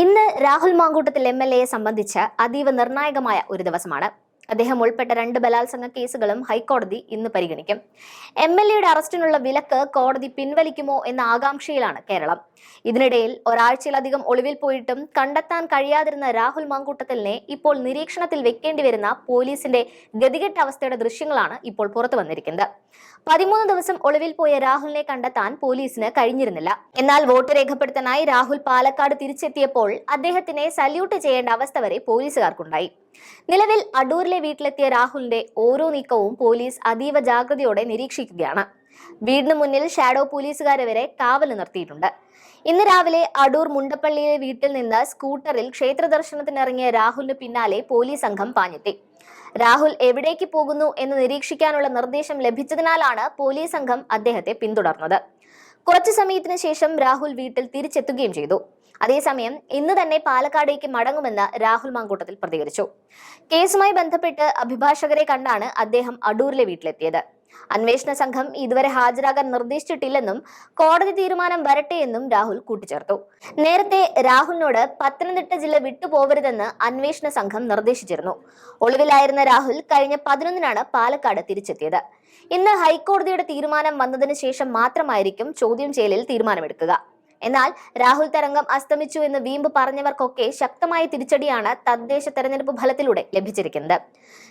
ഇന്ന് Rahul Mamkootathil M L എയെ സംബന്ധിച്ച് അതീവ നിർണായകമായ ഒരു ദിവസമാണ്. അദ്ദേഹം ഉൾപ്പെട്ട രണ്ട് ബലാത്സംഗ കേസുകളും ഹൈക്കോടതി ഇന്ന് പരിഗണിക്കും. എം എൽ എയുടെ അറസ്റ്റിനുള്ള വിലക്ക് കോടതി പിൻവലിക്കുമോ എന്ന ആകാംക്ഷയിലാണ് കേരളം. ഇതിനിടയിൽ ഒരാഴ്ചയിലധികം ഒളിവിൽ പോയിട്ടും കണ്ടെത്താൻ കഴിയാതിരുന്ന രാഹുൽ മാങ്കൂട്ടത്തലിനെ ഇപ്പോൾ നിരീക്ഷണത്തിൽ വെക്കേണ്ടി വരുന്ന പോലീസിന്റെ ഗതികെട്ട അവസ്ഥയുടെ ദൃശ്യങ്ങളാണ് ഇപ്പോൾ പുറത്തു വന്നിരിക്കുന്നത്. പതിമൂന്ന് ദിവസം ഒളിവിൽ പോയ രാഹുലിനെ കണ്ടെത്താൻ പോലീസിന് കഴിഞ്ഞിരുന്നില്ല. എന്നാൽ വോട്ട് രേഖപ്പെടുത്താനായി രാഹുൽ പാലക്കാട് തിരിച്ചെത്തിയപ്പോൾ അദ്ദേഹത്തിനെ സല്യൂട്ട് ചെയ്യേണ്ട അവസ്ഥ വരെ പോലീസുകാർക്കുണ്ടായി. നിലവിൽ അടൂരിലെ വീട്ടിലെത്തിയ രാഹുലിന്റെ ഓരോ നീക്കവും പോലീസ് അതീവ ജാഗ്രതയോടെ നിരീക്ഷിക്കുകയാണ്. വീടിന് മുന്നിൽ ഷാഡോ പോലീസുകാരെ വരെ കാവൽ നിർത്തിയിട്ടുണ്ട്. ഇന്ന് രാവിലെ അടൂർ മുണ്ടപ്പള്ളിയിലെ വീട്ടിൽ നിന്ന് സ്കൂട്ടറിൽ ക്ഷേത്ര ദർശനത്തിനിറങ്ങിയ രാഹുലിന് പിന്നാലെ പോലീസ് സംഘം പാഞ്ഞെത്തി. രാഹുൽ എവിടേക്ക് പോകുന്നു എന്ന് നിരീക്ഷിക്കാനുള്ള നിർദ്ദേശം ലഭിച്ചതിനാലാണ് പോലീസ് സംഘം അദ്ദേഹത്തെ പിന്തുടർന്നത്. കുറച്ചു സമയത്തിന് ശേഷം രാഹുൽ വീട്ടിൽ തിരിച്ചെത്തുകയും ചെയ്തു. അതേസമയം ഇന്ന് തന്നെ പാലക്കാടേക്ക് മടങ്ങുമെന്ന് രാഹുൽ മാങ്കൂട്ടത്തിൽ പ്രതികരിച്ചു. കേസുമായി ബന്ധപ്പെട്ട് അഭിഭാഷകരെ കണ്ടാണ് അദ്ദേഹം അടൂരിലെ വീട്ടിലെത്തിയത്. അന്വേഷണ സംഘം ഇതുവരെ ഹാജരാകാൻ നിർദ്ദേശിച്ചിട്ടില്ലെന്നും കോടതി തീരുമാനം വരട്ടെ എന്നും രാഹുൽ കൂട്ടിച്ചേർത്തു. നേരത്തെ രാഹുലിനോട് പത്തനംതിട്ട ജില്ല വിട്ടുപോകരുതെന്ന് അന്വേഷണ സംഘം നിർദ്ദേശിച്ചിരുന്നു. ഒളിവിലായിരുന്ന രാഹുൽ കഴിഞ്ഞ പതിനൊന്നിനാണ് പാലക്കാട് തിരിച്ചെത്തിയത്. ഇന്ന് ഹൈക്കോടതിയുടെ തീരുമാനം വന്നതിന് ശേഷം മാത്രമായിരിക്കും ചോദ്യം ചെയ്യലിൽ തീരുമാനമെടുക്കുക. എന്നാൽ രാഹുൽ തരംഗം അസ്തമിച്ചു എന്ന് വീമ്പ് പറഞ്ഞവർക്കൊക്കെ ശക്തമായ തിരിച്ചടിയാണ് തദ്ദേശ തെരഞ്ഞെടുപ്പ് ഫലത്തിലൂടെ ലഭിച്ചിരിക്കുന്നത്.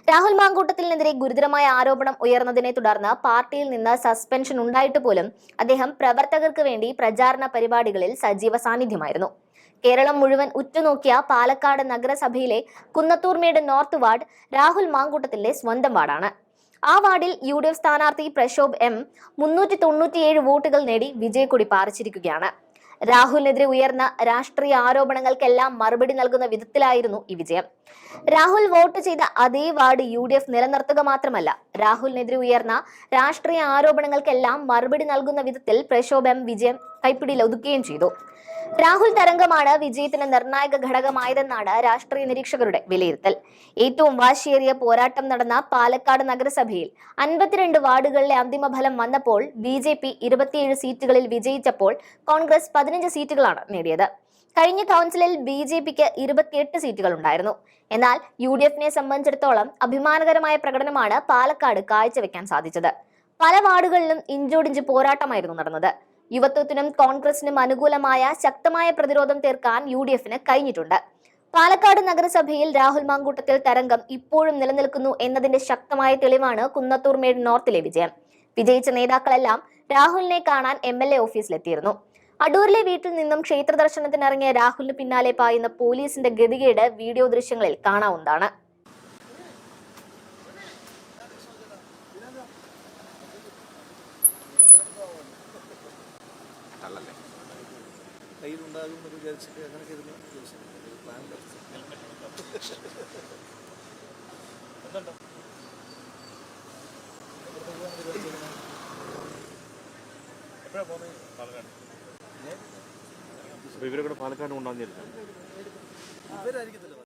രാഹുൽ മാങ്കൂട്ടത്തിനെതിരെ ഗുരുതരമായ ആരോപണം ഉയർന്നതിനെ തുടർന്ന് പാർട്ടിയിൽ നിന്ന് സസ്പെൻഷൻ ഉണ്ടായിട്ട് പോലും അദ്ദേഹം പ്രവർത്തകർക്ക് വേണ്ടി പ്രചാരണ പരിപാടികളിൽ സജീവ സാന്നിധ്യമായിരുന്നു. കേരളം മുഴുവൻ ഉറ്റുനോക്കിയ പാലക്കാട് നഗരസഭയിലെ കുന്നത്തൂർമേട് നോർത്ത് വാർഡ് രാഹുൽ മാങ്കൂട്ടത്തിന്റെ സ്വന്തം വാർഡാണ്. ആ വാർഡിൽ യു ഡി എഫ് സ്ഥാനാർത്ഥി പ്രശോഭ് എം മുന്നൂറ്റി തൊണ്ണൂറ്റിയേഴ് വോട്ടുകൾ നേടി വിജയക്കൊടി പാറിച്ചിരിക്കുകയാണ്. രാഹുലിനെതിരെ ഉയർന്ന രാഷ്ട്രീയ ആരോപണങ്ങൾക്കെല്ലാം മറുപടി നൽകുന്ന വിധത്തിലായിരുന്നു ഈ വിജയം. രാഹുൽ വോട്ട് ചെയ്ത അതേ വാർഡ് യു ഡി എഫ് നിലനിർത്തുക മാത്രമല്ല രാഹുലിനെതിരെ ഉയർന്ന രാഷ്ട്രീയ ആരോപണങ്ങൾക്കെല്ലാം മറുപടി നൽകുന്ന വിധത്തിൽ പ്രക്ഷോഭം വിജയം കൈപ്പിടിയിൽ ഒതുക്കുകയും ചെയ്തു. രാഹുൽ തരംഗമാണ് വിജയത്തിന് നിർണായക ഘടകമായതെന്നാണ് രാഷ്ട്രീയ നിരീക്ഷകരുടെ വിലയിരുത്തൽ. ഏറ്റവും വാശിയേറിയ പോരാട്ടം നടന്ന പാലക്കാട് നഗരസഭയിൽ അൻപത്തിരണ്ട് വാർഡുകളിലെ അന്തിമ ഫലം വന്നപ്പോൾ ബി ജെ പി ഇരുപത്തിയേഴ് സീറ്റുകളിൽ വിജയിച്ചപ്പോൾ കോൺഗ്രസ് പതിനഞ്ച് സീറ്റുകളാണ് നേടിയത്. കഴിഞ്ഞ കൗൺസിലിൽ ബി ജെ പിക്ക് ഇരുപത്തിയെട്ട് സീറ്റുകൾ ഉണ്ടായിരുന്നു എന്നാൽ യു ഡി എഫിനെ സംബന്ധിച്ചിടത്തോളം അഭിമാനകരമായ പ്രകടനമാണ് പാലക്കാട് കാഴ്ചവെക്കാൻ സാധിച്ചത്. പല വാർഡുകളിലും ഇഞ്ചോടിഞ്ച് പോരാട്ടമായിരുന്നു നടന്നത്. യുവത്വത്തിനും കോൺഗ്രസിനും അനുകൂലമായ ശക്തമായ പ്രതിരോധം തീർക്കാൻ യു ഡി എഫിന് കഴിഞ്ഞിട്ടുണ്ട്. പാലക്കാട് നഗരസഭയിൽ രാഹുൽ മാങ്കൂട്ടത്തിൽ തരംഗം ഇപ്പോഴും നിലനിൽക്കുന്നു എന്നതിന്റെ ശക്തമായ തെളിവാണ് കുന്നത്തൂർമേട് നോർത്തിലെ വിജയം. വിജയിച്ച നേതാക്കളെല്ലാം രാഹുലിനെ കാണാൻ എം എൽ എ ഓഫീസിലെത്തിയിരുന്നു. അടൂരിലെ വീട്ടിൽ നിന്നും ക്ഷേത്ര ദർശനത്തിനിറങ്ങിയ രാഹുലിന് പിന്നാലെ പായുന്ന പോലീസിന്റെ ഗതികേട് വീഡിയോ ദൃശ്യങ്ങളിൽ കാണാവുന്നതാണ്. കയ്യിലുണ്ടാകും എന്ന് വിചാരിച്ചിട്ട് അങ്ങനെ കരുതുന്ന ദിവസം പ്ലാൻ എപ്പോഴാണ് പോകുന്നത് പാലക്കാട് ഉണ്ടാകുന്നില്ല ഇവരായിരിക്കത്തില്ല.